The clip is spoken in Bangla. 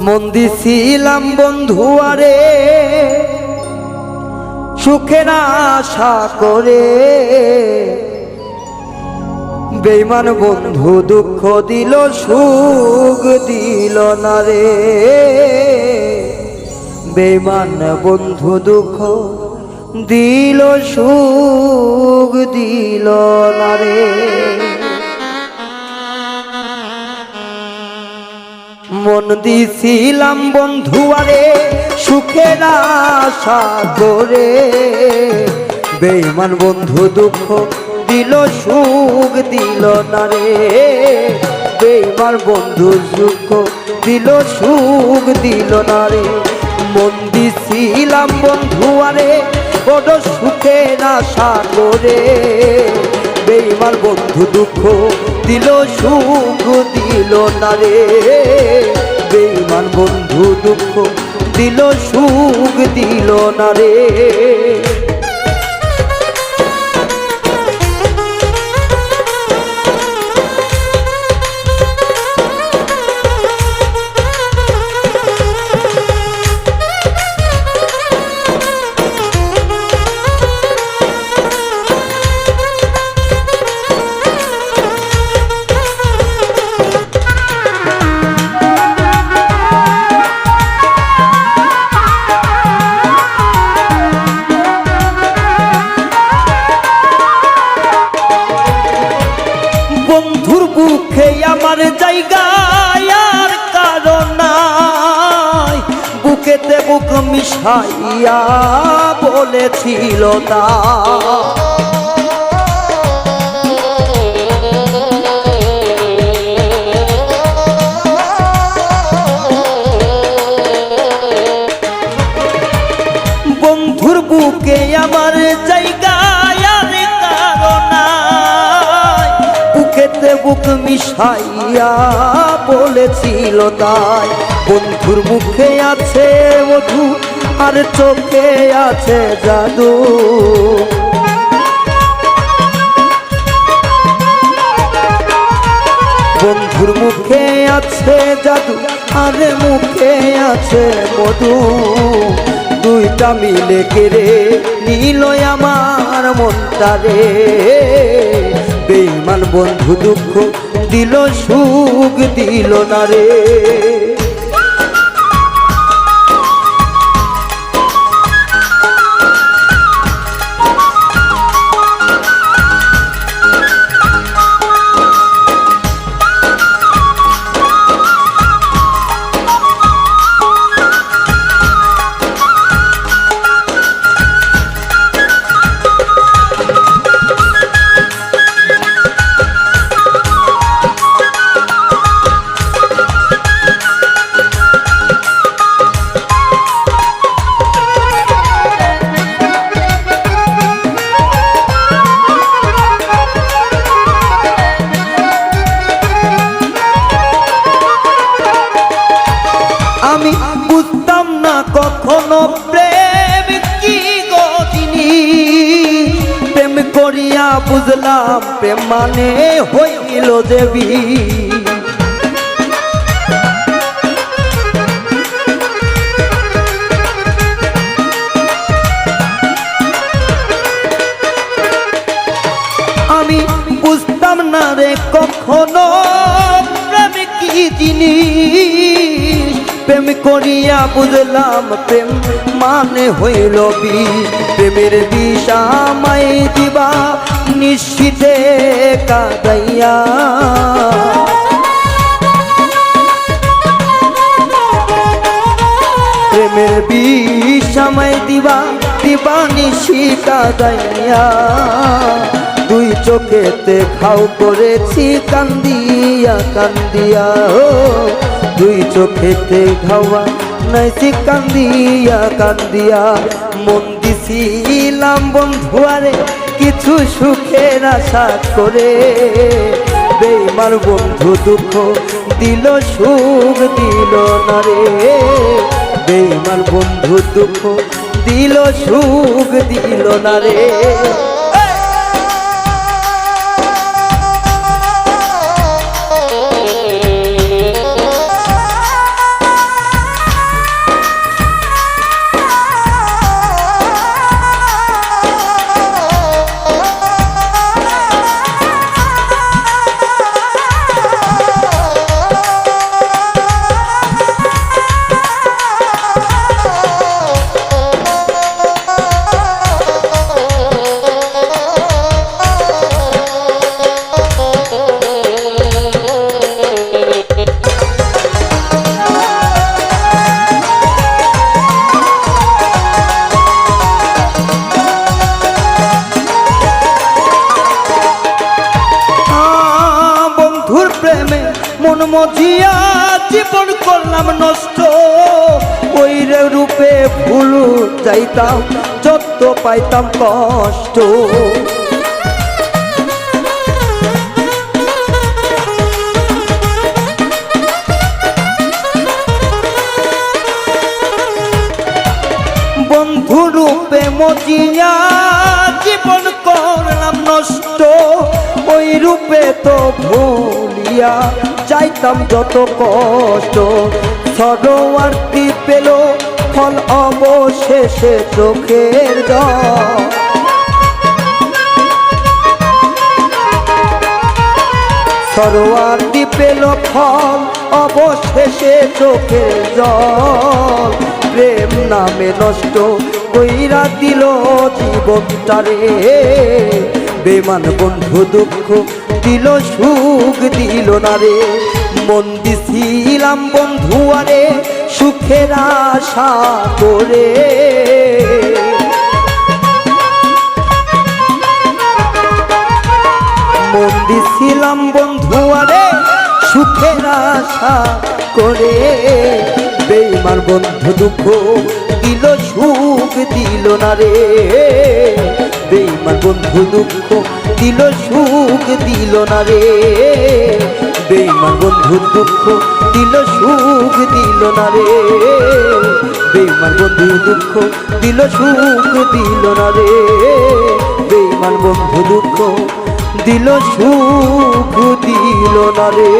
মন দিছিলাম বন্ধু আরে, সুখের আশা করে। বেইমান বন্ধু দুঃখ দিল, সুখ দিল না রে। বেইমান বন্ধু দুঃখ দিল, সুখ দিল না রে। মন দিছিলাম বন্ধু আরে, সুখের আশা করে। বেইমান বন্ধু দুঃখ দিল, সুখ দিল না রে। বেইমান বন্ধু সুখ দিল সুখ দিল না রে। মন দিছিলাম বন্ধু আরে, বড় সুখের আশা করে। বেইমান বন্ধু দুঃখ দিল সুখ দিল না রে। বেইমান বন্ধু দুঃখ দিল সুখ দিল না রে। মিশাইয়া বলেছিল তা। বন্ধুর বুকে আমার জায়গায় কারণ। বুকেতে বুক মিশাইয়া বলেছিল তাই। বন্ধুর মুখে আছে মধু আর চোখে আছে জাদু। বন্ধুর মুখে আছে জাদু, আর মুখে আছে মধু। দুইটা মিলে কেড়ে নিল আমার মনটা রে। বেইমান বন্ধু দুঃখ দিল, সুখ দিল না রে। বুঝতাম না কখনো প্রেম কি গো জিনিস প্রেম করিয়া বুঝলাম প্রেম মানে হইল দেবী। প্রেম করিয়া বুঝলাম, প্রেম মানে হইল বি প্রেমের বিষ আমায় দিবা, নিশ্চিতে কাদাইয়া। প্রেমের বিষ আমায় দিবা দিবা নিশিকা দাইয়া দুই চোখেতে খাও করেছি, কান্দিয়া কান্দিয়া দুই চোখেতে খাওয়া নাইছি কান্দিয়া কান্দিয়া। মন দিছিলাম বন্ধুয়ারে, কিছু সুখের আশা করে। বেমার বন্ধু দুঃখ দিল, সুখ দিল না রে। বেমার বন্ধু দুঃখ দিল, সুখ দিল না রে। জীবন করলাম নষ্ট। ওই রূপে ভুল যাইতাম যত পাইতাম কষ্ট। বন্ধু রূপে মজিয়া জীবন করলাম নষ্ট। ওই রূপে তো ভুলিয়া চাইতাম যত কষ্ট। সরোয়ারটি পেল? ফল অবশেষে চোখের জল। সরোয়ারটি পেল? ফল অবশেষে চোখের জল। প্রেম নামে নষ্ট কইরা দিল জীবনটারে। বেমান বন্ধু দুঃখ দিল সুখ, দিল না রে। মন দিছিলাম বন্ধু আরে, সুখের আশা করে। মন দিছিলাম বন্ধু আরে, সুখের আশা করে। বেইমান বন্ধু দুঃখ দিল সুখ, দিল না রে। বন্ধু দুঃখ দিল, সুখ দিল না রে। বেইমান বন্ধু দুঃখ দিল, সুখ দিল না রে। বেইমান বন্ধু দুঃখ দিল, সুখ দিল না রে। বেইমান বন্ধু দুঃখ দিল, সুখ দিল না রে।